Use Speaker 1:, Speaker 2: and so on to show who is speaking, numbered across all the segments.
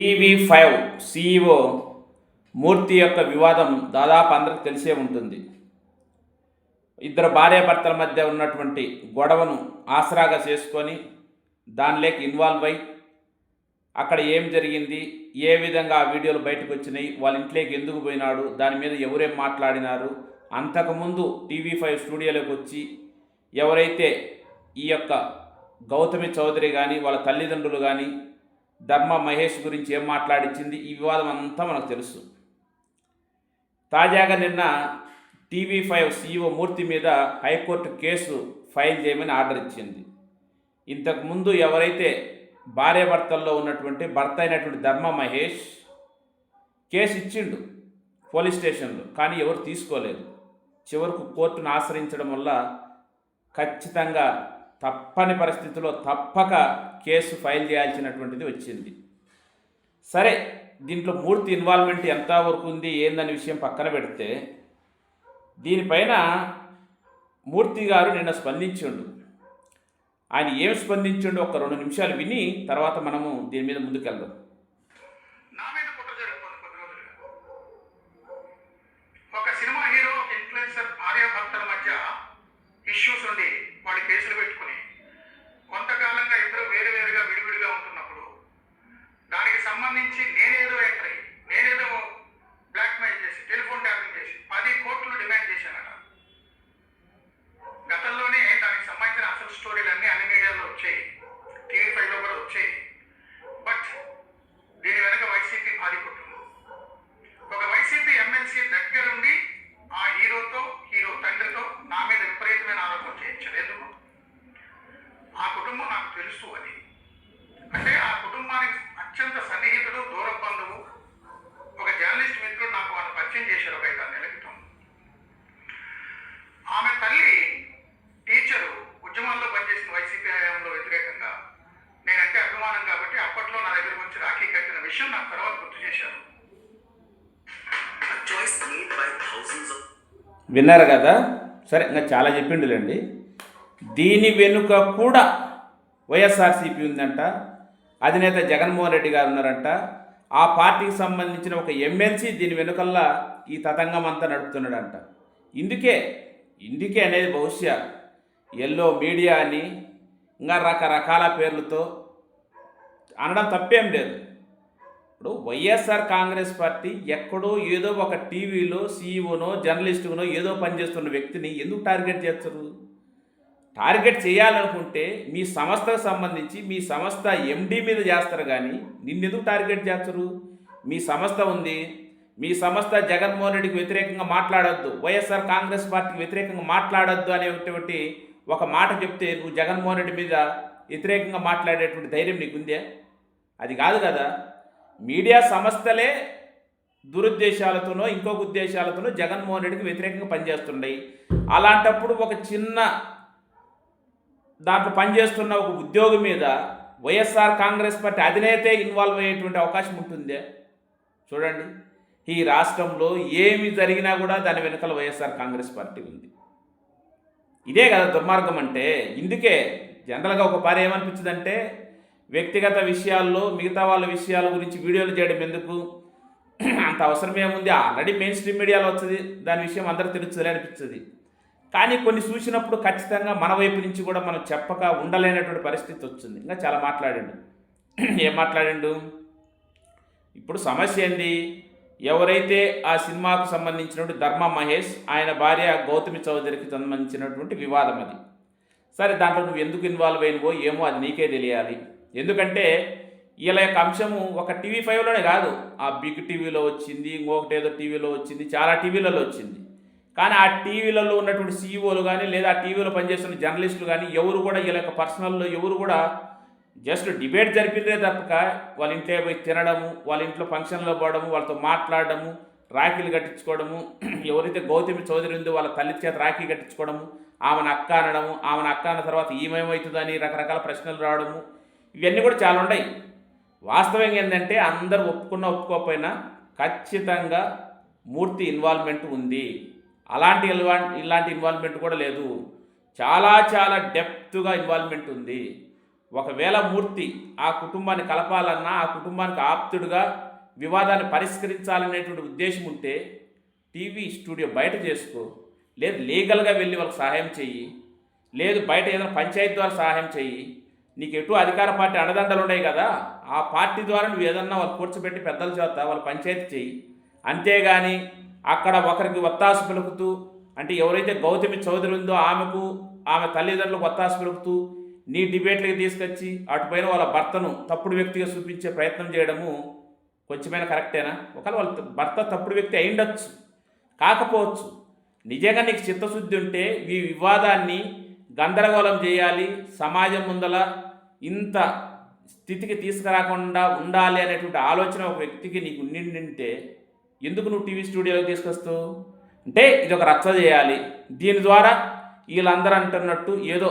Speaker 1: TV five CEO మూర్తి యొక్క వివాదం దాదాపు అందరికి తెలిసే ఉంటుంది. ఇద్దరు భార్యాభర్తల మధ్య ఉన్నటువంటి గొడవను ఆసరాగా చేసుకొని దానిలోకి ఇన్వాల్వ్ అయి అక్కడ ఏం జరిగింది ఏ విధంగా ఆ వీడియోలు బయటకు వచ్చినాయి వాళ్ళ ఇంట్లోకి ఎందుకు పోయినాడు దాని మీద ఎవరేం మాట్లాడినారు అంతకుముందు టీవీ ఫైవ్ స్టూడియోలోకి వచ్చి ఎవరైతే ఈ యొక్క గౌతమి చౌదరి కానీ వాళ్ళ తల్లిదండ్రులు కానీ ధర్మ మహేష్ గురించి ఏం మాట్లాడించింది ఈ వివాదం అంతా మనకు తెలుసు. తాజాగా నిన్న టీవీ ఫైవ్ సీఈఓ మూర్తి మీద హైకోర్టు కేసు ఫైల్ చేయమని ఆర్డర్ ఇచ్చింది. ఇంతకుముందు ఎవరైతే భార్యాభర్తల్లో ఉన్నటువంటి భర్త అయినటువంటి ధర్మ మహేష్ కేసు ఇచ్చిండు పోలీస్ స్టేషన్లో కానీ ఎవరు తీసుకోలేదు. చివరకు కోర్టును ఆశ్రయించడం వల్ల ఖచ్చితంగా తప్పని పరిస్థితిలో తప్పక కేసు ఫైల్ చేయాల్సినటువంటిది వచ్చింది. సరే దీంట్లో మూర్తి ఇన్వాల్వ్మెంట్ ఎంత వరకు ఉంది ఏందనే విషయం పక్కన పెడితే దీనిపైన మూర్తి గారు నిన్న స్పందించిండు. ఆయన ఏం స్పందించుండు ఒక రెండు నిమిషాలు విని తర్వాత మనము దీని మీద ముందుకెళ్దాం.
Speaker 2: ఒక సినిమా హీరో ఇన్ఫ్లుయెన్సర్ భార్యాభర్తల మధ్య ఇష్యూస్ ఉండి వాళ్ళు కేసులు పెట్టుకుని సంబంధించి నేనేదో ఎంట్రీ నేనేదో బ్లాక్మెయిల్ చేసి టెలిఫోన్ ట్యాపింగ్ చేసి పది కోట్లు డిమాండ్ చేశానట. గతంలోనే దానికి సంబంధించిన అసలు స్టోరీలు అన్ని అన్ని మీడియాలో వచ్చాయి. టీవీ ఫైవ్లో కూడా వచ్చాయి. బట్ దీని వెనక వైసీపీ భారీ కుటుంబం ఒక వైసీపీ ఎమ్మెల్సీ దగ్గరుండి ఆ హీరోతో హీరో తండ్రితో నా మీద విపరీతమైన ఆరోపణ చేయించలేదు ఆ కుటుంబం నాకు తెలుసు అని అంటే ఆ కుటుంబానికి అత్యంత సన్నిహితుడు దూర బంధువు ఒక జర్నలిస్ట్ మిత్రుడు నాకు వాళ్ళు పరిచయం చేశారు ఒక ఐదారు నెలల క్రితం. ఆమె తల్లి టీచరు ఉద్యమాల్లో పనిచేసిన వైసీపీ హయాంలో వ్యతిరేకంగా నేనంటే అభిమానం కాబట్టి అప్పట్లో నా దగ్గరకు వచ్చి రాఖీ కట్టిన విషయం నాకు తర్వాత గుర్తు చేశారు.
Speaker 1: విన్నారు కదా? సరే ఇంకా చాలా చెప్పిండులేండి. దీని వెనుక కూడా వైఎస్ఆర్సీపీ ఉందంట. అధినేత జగన్మోహన్ రెడ్డి గారు ఉన్నారంట. ఆ పార్టీకి సంబంధించిన ఒక ఎమ్మెల్సీ దీని వెనుకల్లా ఈ తతంగం అంతా నడుపుతున్నాడంట. ఇందుకే ఇందుకే అనేది బహుశా ఎల్లో మీడియా అని ఇంకా రకరకాల పేర్లతో అనడం తప్పేం లేదు. ఇప్పుడు వైఎస్ఆర్ కాంగ్రెస్ పార్టీ ఎక్కడో ఏదో ఒక టీవీలో సీఈఓనో జర్నలిస్టునో ఏదో పనిచేస్తున్న వ్యక్తిని ఎందుకు టార్గెట్ చేస్తారు? టార్గెట్ చేయాలనుకుంటే మీ సంస్థకు సంబంధించి మీ సంస్థ ఎండి మీద చేస్తారు కానీ నిన్నెందుకు టార్గెట్ చేస్తారు? మీ సంస్థ ఉంది. మీ సంస్థ జగన్మోహన్ రెడ్డికి వ్యతిరేకంగా మాట్లాడొద్దు. వైఎస్ఆర్ కాంగ్రెస్ పార్టీకి వ్యతిరేకంగా మాట్లాడొద్దు అనేటువంటి ఒక మాట చెప్తే నువ్వు జగన్మోహన్ రెడ్డి మీద వ్యతిరేకంగా మాట్లాడేటువంటి ధైర్యం నీకుందే? అది కాదు కదా. మీడియా సంస్థలే దురుద్దేశాలతోనో ఇంకొక ఉద్దేశాలతోనో జగన్మోహన్ రెడ్డికి వ్యతిరేకంగా పనిచేస్తున్నాయి. అలాంటప్పుడు ఒక చిన్న దాంట్లో పనిచేస్తున్న ఒక ఉద్యోగి మీద వైఎస్ఆర్ కాంగ్రెస్ పార్టీ అధినేతే ఇన్వాల్వ్ అయ్యేటువంటి అవకాశం ఉంటుందే. చూడండి ఈ రాష్ట్రంలో ఏమి జరిగినా కూడా దాని వెనకాల వైఎస్ఆర్ కాంగ్రెస్ పార్టీ ఉంది. ఇదే కదా దుర్మార్గం అంటే. ఇందుకే జనరల్గా ఒక పారి ఏమనిపించిందంటే వ్యక్తిగత విషయాల్లో మిగతా వాళ్ళ విషయాల గురించి వీడియోలు చేయడం ఎందుకు? అంత అవసరం ఏముంది ఆల్రెడీ మెయిన్ స్ట్రీమ్ మీడియాలో వచ్చింది. దాని విషయం అందరికి తెలుస్తుంది అనిపించింది కానీ కొన్ని చూసినప్పుడు ఖచ్చితంగా మన వైపు నుంచి కూడా మనం చెప్పక ఉండలేనటువంటి పరిస్థితి వచ్చింది. ఇంకా చాలా మాట్లాడిండు. ఏం మాట్లాడిండు? ఇప్పుడు సమస్య ఏంది ఎవరైతే ఆ సినిమాకు సంబంధించినటువంటి ధర్మ మహేష్ ఆయన భార్య గౌతమి చౌదరికి సంబంధించినటువంటి వివాదం అది. సరే దాంట్లో నువ్వు ఎందుకు ఇన్వాల్వ్ అయినవో ఏమో అది నీకే తెలియాలి. ఎందుకంటే వీళ్ళ యొక్క అంశము ఒక టీవీ ఫైవ్లోనే కాదు. ఆ బిగ్ టీవీలో వచ్చింది ఇంకొకటి ఏదో టీవీలో వచ్చింది చాలా టీవీలలో వచ్చింది. కానీ ఆ టీవీలలో ఉన్నటువంటి సీఈఓలు కానీ లేదా ఆ టీవీలో పనిచేస్తున్న జర్నలిస్టులు కానీ ఎవరు కూడా వీళ్ళ యొక్క పర్సనల్లో ఎవరు కూడా జస్ట్ డిబేట్ జరిపిందే తప్పక. వాళ్ళ ఇంట్లో పోయి తినడము వాళ్ళ ఇంట్లో ఫంక్షన్లో పోవడము వాళ్ళతో మాట్లాడడము రాఖీలు కట్టించుకోవడము ఎవరైతే గౌతమి చౌదరి ఉందో వాళ్ళ తల్లి చేత రాఖీ కట్టించుకోవడము ఆమెను అక్క అనడము ఆమెను అక్క అన్న తర్వాత ఏమేమవుతుందని రకరకాల ప్రశ్నలు రావడము ఇవన్నీ కూడా చాలా ఉన్నాయి వాస్తవం ఏంటంటే అందరూ ఒప్పుకున్న ఒప్పుకోకపోయినా ఖచ్చితంగా మూర్తి ఇన్వాల్వ్మెంట్ ఉంది. అలాంటి ఇల్వా ఇలాంటి ఇన్వాల్వ్మెంట్ కూడా లేదు. చాలా చాలా డెప్త్గా ఇన్వాల్వ్మెంట్ ఉంది. ఒకవేళ మూర్తి ఆ కుటుంబాన్ని కలపాలన్నా ఆ కుటుంబానికి ఆప్తుడుగా వివాదాన్ని పరిష్కరించాలనేటువంటి ఉద్దేశం ఉంటే టీవీ స్టూడియో బయట చేసుకో. లేదు లీగల్గా వెళ్ళి వాళ్ళకి సహాయం చెయ్యి. లేదు బయట ఏదైనా పంచాయతీ ద్వారా సహాయం చెయ్యి. నీకు ఎటు అధికార పార్టీ అండదండలు ఉన్నాయి కదా ఆ పార్టీ ద్వారా నువ్వు ఏదన్నా వాళ్ళు కూర్చోబెట్టి పెద్దల చేత వాళ్ళు పంచాయతీ చెయ్యి. అంతేగాని అక్కడ ఒకరికి ఒత్తాసు పలుకుతూ అంటే ఎవరైతే గౌతమి చౌదరి ఉందో ఆమెకు ఆమె తల్లిదండ్రులకు ఒత్తాసు పలుకుతూ నీ డిబేట్లకి తీసుకొచ్చి అటుపైన వాళ్ళ భర్తను తప్పుడు వ్యక్తిగా చూపించే ప్రయత్నం చేయడము కొంచెమైనా కరెక్టేనా? ఒకవేళ వాళ్ళ భర్త తప్పుడు వ్యక్తి అయిండొచ్చు కాకపోవచ్చు. నిజంగా నీకు చిత్తశుద్ధి ఉంటే ఈ వివాదాన్ని గందరగోళం చేయాలి సమాజం ముందల ఇంత స్థితికి తీసుకురాకుండా ఉండాలి అనేటువంటి ఆలోచన ఒక వ్యక్తికి నీకు నిండింటే ఎందుకు నువ్వు టీవీ స్టూడియోలోకి తీసుకొస్తావు? అంటే ఇది ఒక రచ్చ చేయాలి. దీని ద్వారా వీళ్ళందరూ అంటున్నట్టు ఏదో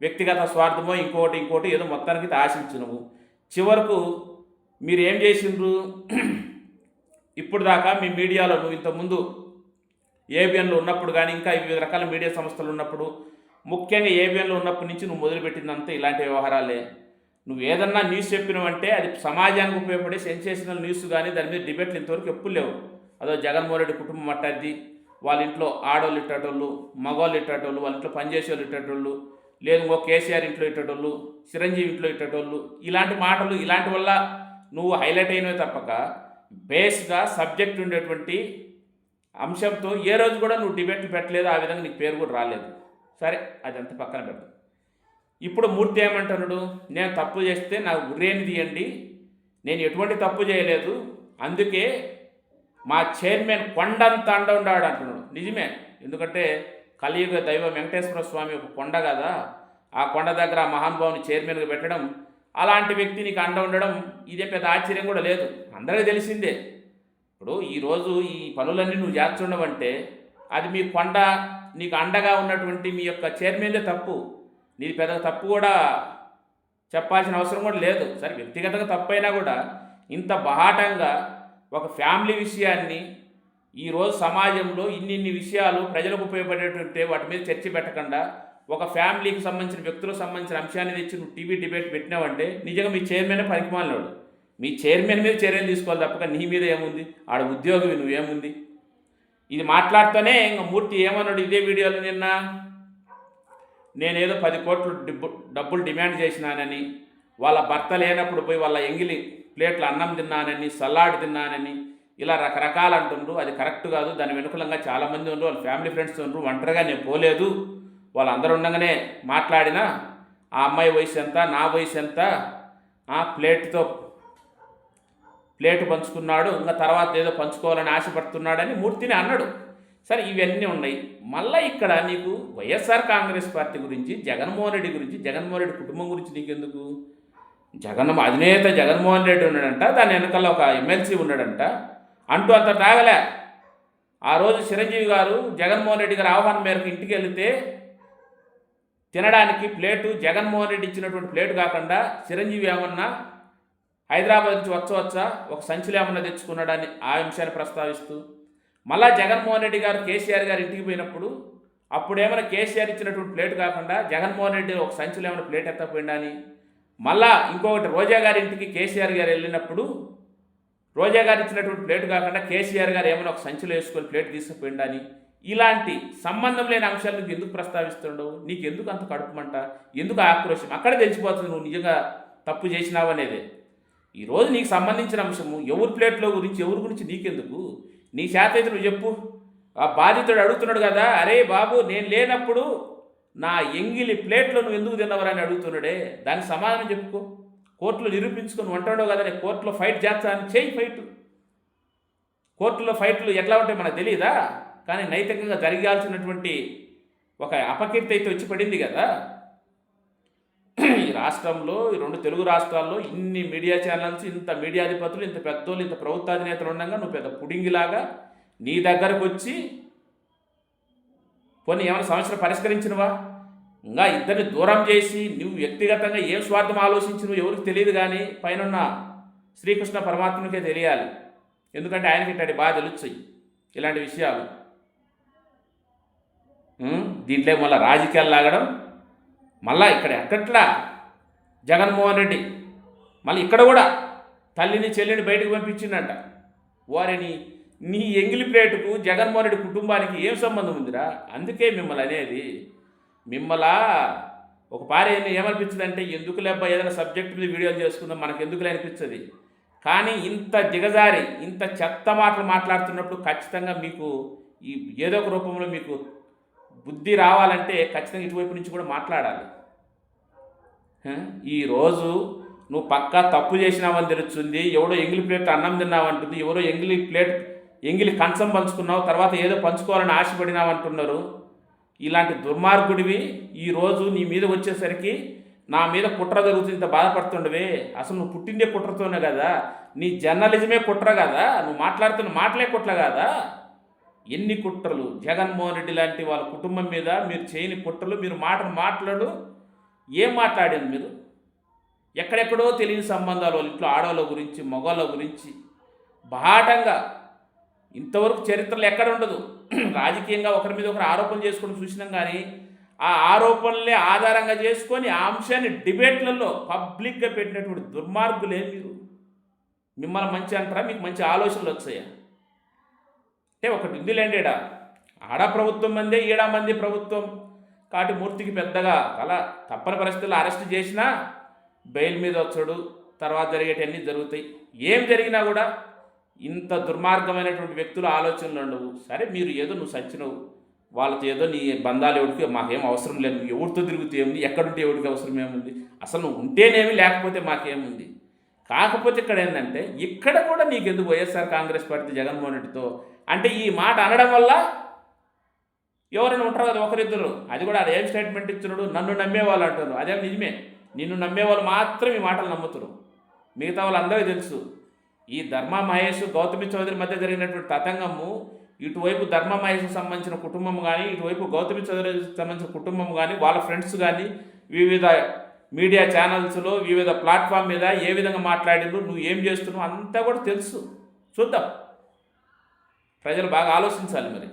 Speaker 1: వ్యక్తిగత స్వార్థమో ఇంకోటి ఇంకోటి ఏదో మొత్తానికి ఆశించు నువ్వు చివరకు మీరు ఏం చేసిండ్రు? ఇప్పుడు దాకా మీ మీడియాలో నువ్వు ఇంతకుముందు ఏబిఎన్లో ఉన్నప్పుడు కానీ ఇంకా వివిధ రకాల మీడియా సంస్థలు ఉన్నప్పుడు ముఖ్యంగా ఏబిఎన్లో ఉన్నప్పటి నుంచి నువ్వు మొదలుపెట్టిందంతా ఇలాంటి వ్యవహారాలే. నువ్వు ఏదన్నా న్యూస్ చెప్పినావంటే అది సమాజానికి ఉపయోగపడే సెన్సేషనల్ న్యూస్ కానీ దాని మీద డిబేట్లు ఇంతవరకు ఎప్పుడు లేవు. అదో జగన్మోహన్ రెడ్డి కుటుంబం అట్టద్ది వాళ్ళ ఇంట్లో ఆడవాళ్ళు ఇట్టేటోళ్ళు మగవాళ్ళు ఇట్టేటోళ్ళు వాళ్ళ ఇంట్లో పనిచేసే వాళ్ళు ఇట్టేటోళ్ళు లేదు ఇంకో కేసీఆర్ ఇంట్లో ఇట్టేటోళ్ళు చిరంజీవి ఇంట్లో ఇట్టేటోళ్ళు ఇలాంటి మాటలు ఇలాంటి వల్ల నువ్వు హైలైట్ అయినవి తప్పక. బేస్గా సబ్జెక్ట్ ఉండేటువంటి అంశంతో ఏ రోజు కూడా నువ్వు డిబేట్లు పెట్టలేదు ఆ విధంగా నీకు పేరు కూడా రాలేదు. సరే అదంతా పక్కన పెట్టు ఇప్పుడు మూర్తి ఏమంటున్నాడు నేను తప్పు చేస్తే నాకు ఉరేని తీయండి. నేను ఎటువంటి తప్పు చేయలేదు. అందుకే మా చైర్మన్ కొండంత అండ ఉన్నాడు అంటున్నాడు. నిజమే. ఎందుకంటే కలియుగ దైవం వెంకటేశ్వర స్వామి ఒక కొండ కదా. ఆ కొండ దగ్గర ఆ మహానుభావుని చైర్మన్గా పెట్టడం అలాంటి వ్యక్తి నీకు అండ ఉండడం ఇదే పెద్ద ఆశ్చర్యం కూడా లేదు. అందరికీ తెలిసిందే. ఇప్పుడు ఈరోజు ఈ పనులన్నీ నువ్వు చేస్తుండవంటే అది మీ కొండ నీకు అండగా ఉన్నటువంటి మీ యొక్క చైర్మన్దే తప్పు. నీది పెద్ద తప్పు కూడా చెప్పాల్సిన అవసరం కూడా లేదు. సరే వ్యక్తిగతంగా తప్పైనా కూడా ఇంత బహాటంగా ఒక ఫ్యామిలీ విషయాన్ని ఈరోజు సమాజంలో ఇన్ని ఇన్ని విషయాలు ప్రజలకు ఉపయోగపడేటువంటి వాటి మీద చర్చ పెట్టకుండా ఒక ఫ్యామిలీకి సంబంధించిన వ్యక్తులకు సంబంధించిన అంశాన్ని తెచ్చి నువ్వు టీవీ డిబేట్ పెట్టినావంటే నిజంగా మీ చైర్మన్ పరికమాలినాడు మీ చైర్మన్ మీద చర్యలు తీసుకోవాలి తప్పక నీ మీద ఏముంది? ఆడ ఉద్యోగం నువ్వేముంది? ఇది మాట్లాడుతూనే ఇంకా మూర్తి ఏమన్నాడు ఇదే వీడియోలో నిన్న? నేనేదో పది కోట్లు డబ్బులు డిమాండ్ చేసినానని వాళ్ళ భర్త లేనప్పుడు పోయి వాళ్ళ ఎంగిలి ప్లేట్లు అన్నం తిన్నానని సలాడ్ తిన్నానని ఇలా రకరకాలు అంటుండ్రు. అది కరెక్ట్ కాదు. దాని వెనుకలంగా చాలామంది ఉండ్రు. వాళ్ళ ఫ్యామిలీ ఫ్రెండ్స్ ఉండ్రు. ఒంటరిగా నేను పోలేదు. వాళ్ళందరూ ఉండగానే మాట్లాడినా ఆ అమ్మాయి వయసు ఎంత? నా వయసు ఎంత? ఆ ప్లేట్తో ప్లేట్ పంచుకున్నాడు. ఇంకా తర్వాత ఏదో పంచుకోవాలని ఆశపడుతున్నాడని మూర్తిని అన్నాడు. సరే ఇవన్నీ ఉన్నాయి. మళ్ళీ ఇక్కడ నీకు వైఎస్ఆర్ కాంగ్రెస్ పార్టీ గురించి జగన్మోహన్ రెడ్డి గురించి జగన్మోహన్ రెడ్డి కుటుంబం గురించి నీకెందుకు? జగన్ అధినేత జగన్మోహన్ రెడ్డి ఉన్నాడంట దాని వెనకాల ఒక ఎమ్మెల్సీ ఉన్నాడంట. అంటూ అంత తాగలే. ఆ రోజు చిరంజీవి గారు జగన్మోహన్ రెడ్డి గారు ఆహ్వానం మేరకు ఇంటికి వెళితే తినడానికి ప్లేటు జగన్మోహన్ రెడ్డి ఇచ్చినటువంటి ప్లేటు కాకుండా చిరంజీవి ఏమన్నా హైదరాబాద్ నుంచి వచ్చవచ్చా ఒక సంచిలో ఏమన్నా తెచ్చుకున్నాడని ఆ అంశాన్ని ప్రస్తావిస్తూ మళ్ళా జగన్మోహన్ రెడ్డి గారు కేసీఆర్ గారు ఇంటికి పోయినప్పుడు అప్పుడు ఏమైనా కేసీఆర్ ఇచ్చినటువంటి ప్లేట్ కాకుండా జగన్మోహన్ రెడ్డి ఒక సంచిలో ఏమైనా ప్లేట్ ఎత్తపోయిందా అని. మళ్ళా ఇంకొకటి రోజా గారి ఇంటికి కేసీఆర్ గారు వెళ్ళినప్పుడు రోజా గారు ఇచ్చినటువంటి ప్లేట్ కాకుండా కేసీఆర్ గారు ఏమైనా ఒక సంచిలో వేసుకొని ప్లేట్ తీసుకుపోయిందా అని. ఇలాంటి సంబంధం లేని అంశాలు నువ్వు ఎందుకు ప్రస్తావిస్తుండవు? నీకు ఎందుకు అంత కడుపుమంట ఎందుకు ఆక్రోషం అక్కడ తెలిసిపోతుంది నువ్వు నిజంగా తప్పు చేసినావు అనేది ఈరోజు నీకు సంబంధించిన అంశము ఎవరి ప్లేట్లో గురించి ఎవరి గురించి నీకెందుకు? నీ చేత అయితే నువ్వు చెప్పు. ఆ బాధితుడు అడుగుతున్నాడు కదా అరే బాబు నేను లేనప్పుడు నా ఎంగిలి ప్లేట్లో నువ్వు ఎందుకు తిన్నవరని అడుగుతున్నాడే. దానికి సమాధానం చెప్పుకో. కోర్టులో నిరూపించుకొని వంటాడో కదా నేను కోర్టులో ఫైట్ చేస్తాను చేయి ఫైట్. కోర్టులో ఫైట్లు ఎట్లా ఉంటాయి మనకు తెలియదా కానీ నైతికంగా జరిగాల్సినటువంటి ఒక అపకీర్తి అయితే వచ్చి పడింది కదా. రాష్ట్రంలో ఈ రెండు తెలుగు రాష్ట్రాల్లో ఇన్ని మీడియా ఛానల్స్ ఇంత మీడియా అధిపతులు ఇంత పెద్దోళ్ళు ఇంత ప్రభుత్వాధినేతలు ఉండగా నువ్వు పెద్ద పుడింగిలాగా నీ దగ్గరకు వచ్చి కొన్ని ఏమైనా సమస్యలు పరిష్కరించినవా? ఇంకా ఇద్దరిని దూరం చేసి నువ్వు వ్యక్తిగతంగా ఏం స్వార్థం ఆలోచించినవు ఎవరికి తెలియదు కానీ పైన శ్రీకృష్ణ పరమాత్మకే తెలియాలి. ఎందుకంటే ఆయనకి ఇట్లాంటి బాగా తెలుస్తాయి ఇలాంటి విషయాలు. దీంట్లో మళ్ళీ రాజకీయాలు లాగడం మళ్ళీ ఇక్కడ ఎక్కట్లా జగన్మోహన్ రెడ్డి. మళ్ళీ ఇక్కడ కూడా తల్లిని చెల్లిని బయటకు పంపించిందంట వారిని నీ ఎంగిలి ప్లేటుకు జగన్మోహన్ రెడ్డి కుటుంబానికి ఏం సంబంధం ఉందిరా? అందుకే మిమ్మల్ని అనేది. మిమ్మలా ఒక భార్య ఏమనిపించదంటే ఎందుకు లేబ్బా ఏదైనా సబ్జెక్ట్ మీద వీడియోలు చేసుకుందాం మనకు ఎందుకులే అనిపించదు? కానీ ఇంత దిగజారి ఇంత చెత్త మాటలు మాట్లాడుతున్నప్పుడు ఖచ్చితంగా మీకు ఈ ఏదో ఒక రూపంలో మీకు బుద్ధి రావాలంటే ఖచ్చితంగా ఇటువైపు నుంచి కూడా మాట్లాడాలి. ఈరోజు నువ్వు పక్కా తప్పు చేసినావని తెలుస్తుంది ఎవడో ఎంగిలి ప్లేట్ అన్నం తిన్నావంటుంది ఎవరో ఎంగిలి ప్లేట్ ఎంగిలి కంచం పంచుకున్నావు తర్వాత ఏదో పంచుకోవాలని ఆశపడినావు అంటున్నారు. ఇలాంటి దుర్మార్గుడివి ఈరోజు నీ మీద వచ్చేసరికి నా మీద కుట్ర జరుగుతుంది ఇంత బాధపడుతుండవే. అసలు నువ్వు పుట్టిందే కుట్రతోనే కదా. నీ జర్నలిజమే కుట్ర కదా. నువ్వు మాట్లాడుతున్న మాటలే కుట్ర కదా? ఎన్ని కుట్రలు? జగన్మోహన్ రెడ్డి లాంటి వాళ్ళ కుటుంబం మీద మీరు చేయని కుట్రలు మీరు మాటలు మాట్లాడు ఏం మాట్లాడారు మీరు? ఎక్కడెక్కడో తెలియని సంబంధాలు వాళ్ళ ఇంట్లో ఆడవాళ్ళ గురించి మగవాళ్ళ గురించి. బాటంగా ఇంతవరకు చరిత్రలో ఎక్కడ ఉండదు. రాజకీయంగా ఒకరి మీద ఒకరు ఆరోపణలు చేసుకొని చూసినాం కానీ ఆ ఆరోపణలే ఆధారంగా చేసుకొని ఆ అంశాన్ని డిబేట్లలో పబ్లిక్గా పెట్టినటువంటి దుర్మార్గులే మీరు. మిమ్మల్ని మంచి అంటారా? మీకు మంచి ఆలోచనలు వచ్చాయా? అంటే ఒకటి ఉందిలేండి ఈడ. ఆడ ప్రభుత్వం మందే ఈడ మంది ప్రభుత్వం. కాటి మూర్తికి పెద్దగా అలా తప్పని పరిస్థితుల్లో అరెస్ట్ చేసినా బెయిల్ మీద వచ్చాడు. తర్వాత జరిగేటన్నీ జరుగుతాయి. ఏం జరిగినా కూడా ఇంత దుర్మార్గమైనటువంటి వ్యక్తుల ఆలోచనలు ఉండవు. సరే మీరు ఏదో నువ్వు సచ్చినవు. వాళ్ళతో ఏదో నీ బంధాలు ఎవరికి మాకేం అవసరం లేదు. నువ్వు ఎవరితో తిరుగుతూ ఏముంది? ఎక్కడుంటే ఎవరికి అవసరం ఏముంది? అసలు నువ్వు ఉంటేనేమి లేకపోతే మాకేముంది? కాకపోతే ఇక్కడ ఏంటంటే ఇక్కడ కూడా నీకు ఎందుకు వైఎస్ఆర్ కాంగ్రెస్ పార్టీ జగన్మోహన్ రెడ్డితో? అంటే ఈ మాట అనడం వల్ల ఎవరైనా ఉంటారు కదా ఒకరిద్దరు. అది కూడా అదేం ఏం స్టేట్మెంట్ ఇచ్చినాడు నన్ను నమ్మేవాళ్ళు అంటారు అదే నిజమే? నిన్ను నమ్మేవాళ్ళు మాత్రం ఈ మాటలు నమ్ముతారు. మిగతా వాళ్ళందరికీ తెలుసు. ఈ ధర్మ మహేష్ గౌతమి చౌదరి మధ్య జరిగినటువంటి తతంగము ఇటువైపు ధర్మ మహేష్ సంబంధించిన కుటుంబం కానీ ఇటువైపు గౌతమి చౌదరికి సంబంధించిన కుటుంబం కానీ వాళ్ళ ఫ్రెండ్స్ కానీ వివిధ మీడియా ఛానల్స్లో వివిధ ప్లాట్ఫామ్ మీద ఏ విధంగా మాట్లాడిండ్రు నువ్వు ఏం చేస్తున్నావు అంతా కూడా తెలుసు. చూద్దాం. ప్రజలు బాగా ఆలోచించాలి మరి.